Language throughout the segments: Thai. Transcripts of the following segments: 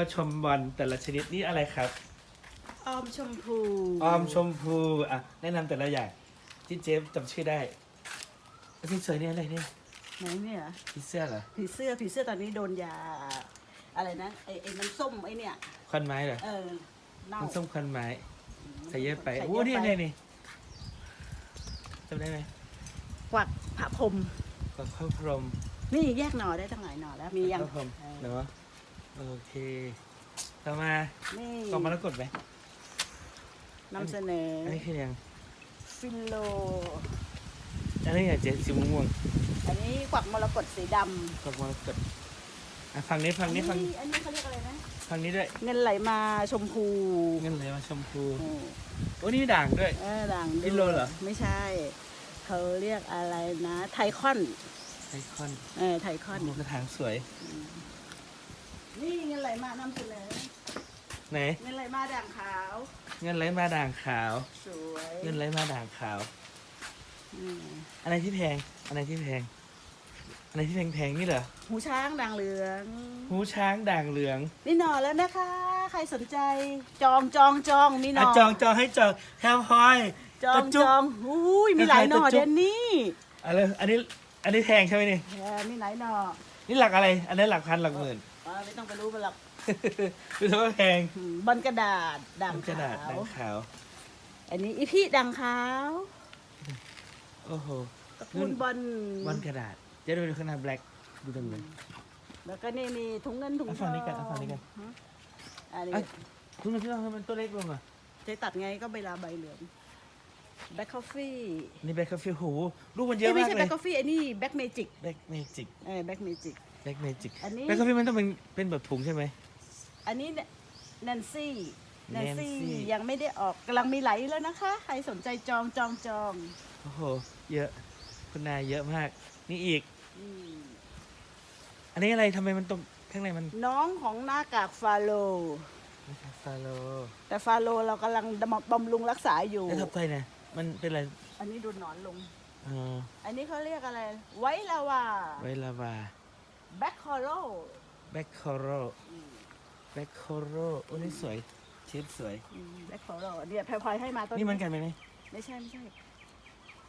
มาชมบอลแต่ละชนิดนี่อะไรครับ ออมชมพูออมชมพูอะแนะนำแต่ละอย่างที่เจฟจำชื่อได้ที่สวยเนี่ยอะไรเนี่ยไหนเนี่ยผีเสื้อเหรอผีเสื้อผีเสื้อตอนนี้โดนยา อะไรนะไอ้ไอ้มันส้มไอ้เนี่ย ควันไม้เหรอเออเน่า มันส้มควันไม้ใส่เยอะไปใส่โอ้เยอะนี่ไป นี่นี่จำได้ไหมกวักพระพรหมกบข้าวพรหมนี่แยกหน่อได้ตั้งหลายหน่อแล้วมียัง ข้าวพรหมเออเนาะ โอเค ต่อมานี่กล่องมรกตไหมนำเสนออันนี้คือยังฟิลโล อันนี้อย่างเจ๊สีม่วงอันนี้กวักมรกตสีดๆกล่องมรกตอะฝั่งนี้ำฝั่งนี้ฝั่งอันนี้เขาเรียกอะไรนะฝั่งนี้ด้วย เงินไหลมาชมพู เงินไหลมาชมพูโอ้โอ้นี่ด่างด้วยเออด่างฟิลโลเหรอ ไม่ใช่ เขาเรียกอะไรนะ ไทคอนไอคอน เออไทคอนโอ้กระถางสวยนี่เงินไหล มานำเสนอไหน เงินไหลมาด่างขาวเงินไหลมาด่างขาว สวยเงินไหลมาด่างขาวอืมอะไรที่แพง อะไรที่แพง อะไรที่แพงแพงๆนี่เหรอ หูช้างด่างเหลือง หูช้างด่างเหลืองนี่หน่อแล้วนะคะ ใครสนใจจองจองจองมีหน่อะอจองจองให้จองแฮมพอย จองตะจุ๊จบองอุ้ยมีหลายหน่อตะจุ๊บ เดนนี่อะไรอันนี้ อันนี้แพงใช่ไหมนี่เออมีหลายหน่อนี่หลักอะไร อันนี้หลักพันหลักหมื่น อ่าไม่ต้องไปรู้มันหรอก รู้สึกว่าแพงอืมบอลกระดาษด่างกระขาดาษด่างวขาว อันนี้อีพี่ด่างขาวโอ้โห ตระกูลบอลบอลกระดาษ จะดูข้างหน้าแบล็กดูตรงนั้น แล้วก็นี่มีถุงเงินถุงเอาทฝั่องงนี้กันเอาฝั่งนี้กัน ฮะอันนี้เอ้ยทุกนั้นที่เราให้มันตัวเล็กลงอะ ใช้ตัดไงก็เวลาใบเหลืองแบ็คคอฟฟี่นี่แบ็คคาเฟ่หูรูปมันเยอะไม่มากใช่เลแบ็ยคคอฟฟี่ไอ้นี่แบ็คเมจิกแบ็คเมจิกเออแบ็คเมจิก แบ็คเมจิกอันนี้ แบ็คคาเฟ่มันต้องเป็นเป็นแบบถุงใช่ไหม อันนี้แนนซี่แนนซี่ Nancy ยังไม่ได้ออกกำลังมีไหลแล้วนะคะ ใครสนใจจองจองจองโอ้โห เยอะ คุณนายเยอะมาก นี่อีก อืมอันนี้อะไรทำไมมันตรงข้างในมันน้องของหน้ากากฟาโลฟาโลแต่ฟาโลเรากำลังบำรุงรักษาอยู่ แล้วทับไทยเนี่ยมันเป็นอะไรอันนี้ดูหนอนลงอ๋ออันนี้เขาเรียกอะไร ไวลาวาไวลาวาแบ็คคอโรแบ็คคอโร แบ็คคอโรโอ้นี่สวยเชฟสวย แบ็คคอโรเนี่ยแพรพลอยให้มาต้นนี่มันกันไหมเนี่ยไม่ใช่ไม่ใช่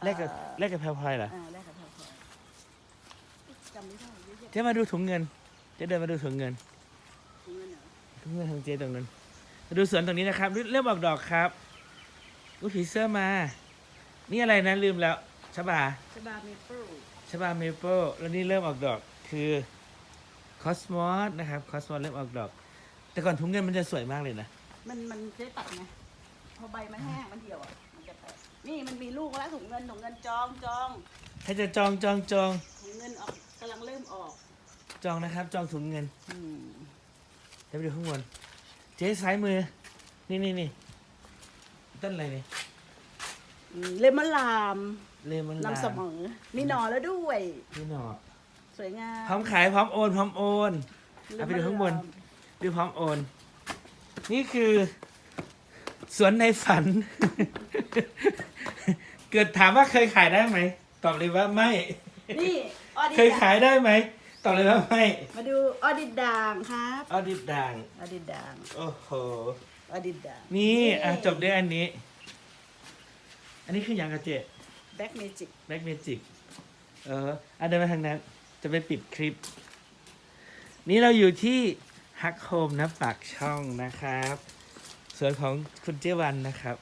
แลกกับแลกกับแพลพลอยเหรออ่าแลกกับแพรพลอยจำไม่ได้เยอะแยะเจ๊มาดูถุงเงินเจ๊เดินมาดูถุงเงินถุงเงินเหรอถุงเงินของเจ๊ตรงนั้นมาดูสวนตรงนี้นะครับเริ่มออกดอกครับอุ้ยผีเสื้อมา นี่อะไรนะลืมแล้วชบาชบาเมเปิลชบาเมเปิลแล้วนี่เริ่มออกดอกคือคอสมอสนะครับคอสมอสเริ่มออกดอก แต่ก่อนถุงเงินมันจะสวยมากเลยนะ มันมันใช้ตัดไงพอใบมันแห้งมันเหี่ยวอะมันจะแตกนี่มันมีลูกแล้วถุงเงินถุงเงินจองจองถ้าจะจองจองจองถุงเงินออกกำลังเริ่มออกจองนะครับ จองถุงเงินอืมเดี๋ยวไปดูข้างบนเจ๊ซ้ายมือ นี่นี่นี่ต้นอะไรนี่อืมเลมอนลามเลมอนลามนำเสมอมีหน่อแล้วด้วย นี่หนอสวยงามพร้อมขายพร้อมโอนพร้อมโอนเลเอามไปดูข้างบนลม ดูพร้อมโอน นี่คือ สวนในฝัน เกิดถามว่าเคยขายได้ไหม ตอบเลยว่าไม่ นี่ออดิเคยขายได้ไหม ตอบเลยว่าไม่ มาดูออดิดด่างครับออดิตด่าง ออดิดด่างโอ้โห ออดิดด่างนี่อะจบด้วยอันนี้ อันนี้คืออย่างกระเจแบ็กเมจิกแบ็กเมจิกเอออันเดินมาทางนั้น จะไปปิดคลิป นี่เราอยู่ที่ ฮักโฮมนะปากช่องนะครับสวนของคุณเจวันนะครับ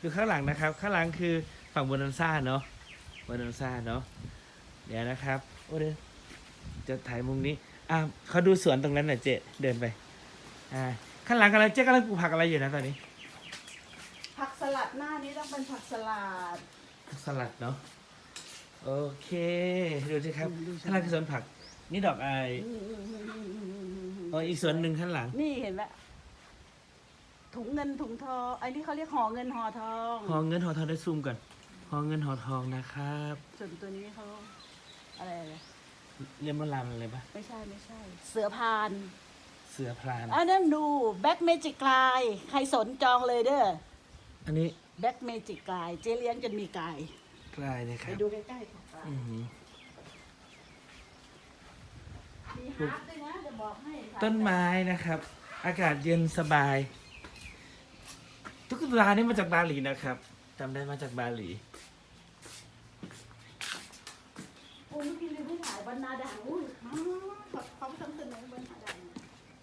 ดูข้างหลังนะครับ ข้างหลังคือฝั่งบนนันซ่าเนาะบนนันซ่าเนาะเดี๋ยวนะครับโอ้เดี๋ยวจะถ่ายมุมนี้อะเขาดูสวนตรงนั้นหน่อยเจเดินไปอ่าข้างหลังกำลังเจ๊กำลังปลูกผักอะไรอยู่นะตอนนี้ ผักสลัดหน้านี้ต้องเป็นผักสลัดสลัดเนาะโอเค ดูสิครับดูสิข้างหล่างคือสวนผัก นี่ดอกอาย อ๋ออีกส่วนหนึ่งข้างหลังนี่เห็นไหมถุงเงินถุงทองไอ้นี่เขาเรียกห่อเงินห่อทองหอเงินหอทองได้ซูมก่อนหอเงินหอทองนะครับส่วนตัวนี้เขาอะไรอะไรเรียกว่าลามอะไรปะไม่ใช่ไม่ใช่ เสือพานเสือพรานอันนั้นดูแบ็กเมจิกกลายใครสนจองเลยเด้ออันนี้แบ็กเมจิกกลายเจ๊เลี้ยงจนมีกลายกลายเลยคไปรับดูใกล้ๆค่ะอือหือมีฮาร์ดด้วยนะจะ บอกให้ต้นไม้นะครับ อากาศเย็นสบาย ตุ๊กตานี่มาจากบาหลีนะครับจำได้มาจากบาหลี โอ้ยเมื่อกี้ลืมไม่ถ่ายบรรณาด่างอุ้ยมามามาขอเขาทำเสนอบรรณาด่าง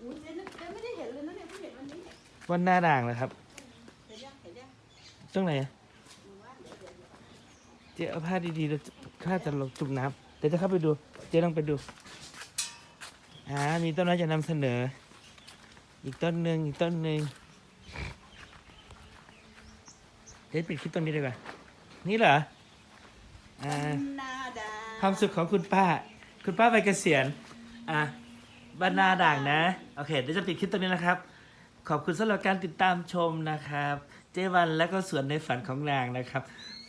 อุ้ยเจ๊นึกเจ๊ไม่ได้เห็นเลยนะเนี่ยเพิ่งเห็นวันนี้เนี่ยวันหน้าด่างเหรอครับ เห็นยังเห็นยังตรงไหนอะดูว่าเดี๋ยวเดี๋ยวเดี๋ยวเจ๊เอาผ้าดีๆแล้วผ้าจะลงจุ่มน้ำเดี๋ยวจะเข้าไปดู เจ๊ลองไปดู อ่ามีต้นไม้จะนำเสนอ อีกต้นหนึ่งอีกต้นหนึ่งเจ๊ปิดคลิปตรงนี้ดีกว่า นี่เหรออ่าบรรณาด่างความสุขของคุณป้า คุณป้าไปเกษียณอะบรรณาด่างนะ โอเค เดี๋ยวจะปิดคลิปตรงนี้นะครับ ขอบคุณสำหรับการติดตามชมนะครับ เจวันและก็สวนในฝันของนางนะครับ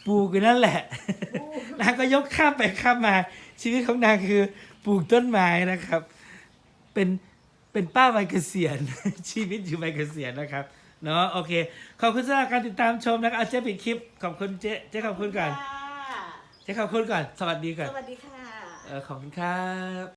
ปลูกอยู่นั่นแหละ นางก็ยกข้ามไปข้ามมา ชีวิตของนางคือปลูกต้นไม้นะครับ เป็นเป็นป้าวัยเกษียณ ชีวิตอยู่วัยเกษียณนะครับเนาะโอเค ขอบคุณสำหรับการติดตามชมนะครับเอาเจ๊ปิดคลิปขอบคุณเจ๊เจ๊ขอบคุณก่อนค่ะเจ๊ขอบคุณก่อน สวัสดีก่อนสวัสดีค่ะ เออขอบคุณครับ